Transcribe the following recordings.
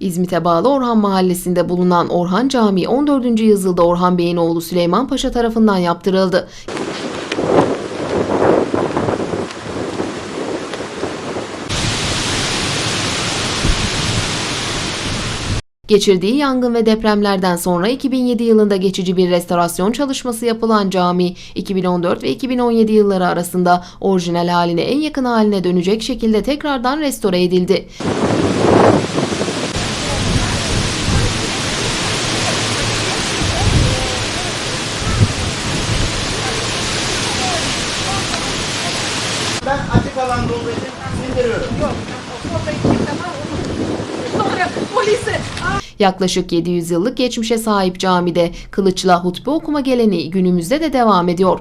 İzmit'e bağlı Orhan Mahallesi'nde bulunan Orhan Camii 14. yüzyılda Orhan Bey'in oğlu Süleyman Paşa tarafından yaptırıldı. Geçirdiği yangın ve depremlerden sonra 2007 yılında geçici bir restorasyon çalışması yapılan cami, 2014 ve 2017 yılları arasında orijinal haline en yakın haline dönecek şekilde tekrardan restore edildi. Ben açık alanda olduğu için sindiriyorum. Sonra polise Yaklaşık 700 yıllık geçmişe sahip camide kılıçla hutbe okuma geleneği günümüzde de devam ediyor.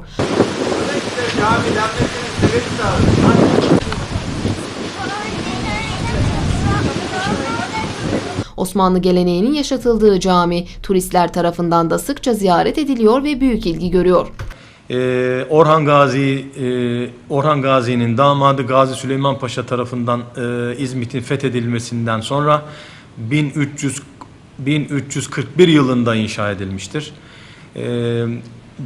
Osmanlı geleneğinin yaşatıldığı cami turistler tarafından da sıkça ziyaret ediliyor ve büyük ilgi görüyor. Ee, Orhan Gazi, e, Orhan Gazi'nin damadı Gazi Süleyman Paşa tarafından e, İzmit'in fethedilmesinden sonra 1300 1341 yılında inşa edilmiştir. Ee,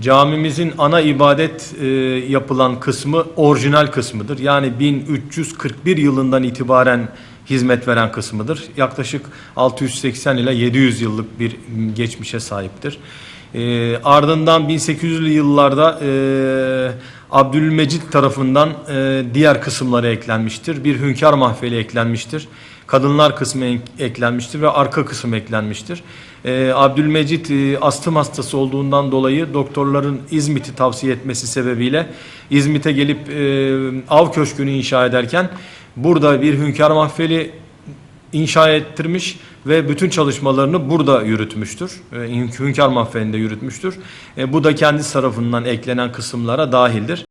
camimizin ana ibadet e, yapılan kısmı orijinal kısmıdır. Yani 1341 yılından itibaren hizmet veren kısmıdır. Yaklaşık 680 ile 700 yıllık bir geçmişe sahiptir. E, ardından 1800'lü yıllarda e, Abdülmecit tarafından e, diğer kısımları eklenmiştir. Bir hünkâr mahfeli eklenmiştir. Kadınlar kısmı ek- eklenmiştir ve arka kısım eklenmiştir. E, Abdülmecit e, astım hastası olduğundan dolayı doktorların İzmit'i tavsiye etmesi sebebiyle İzmit'e gelip e, av köşkünü inşa ederken burada bir hünkâr mahfeli inşa ettirmiş ve bütün çalışmalarını burada yürütmüştür. Hünkâr Mahfeni'nde yürütmüştür. E, bu da kendisi tarafından eklenen kısımlara dahildir.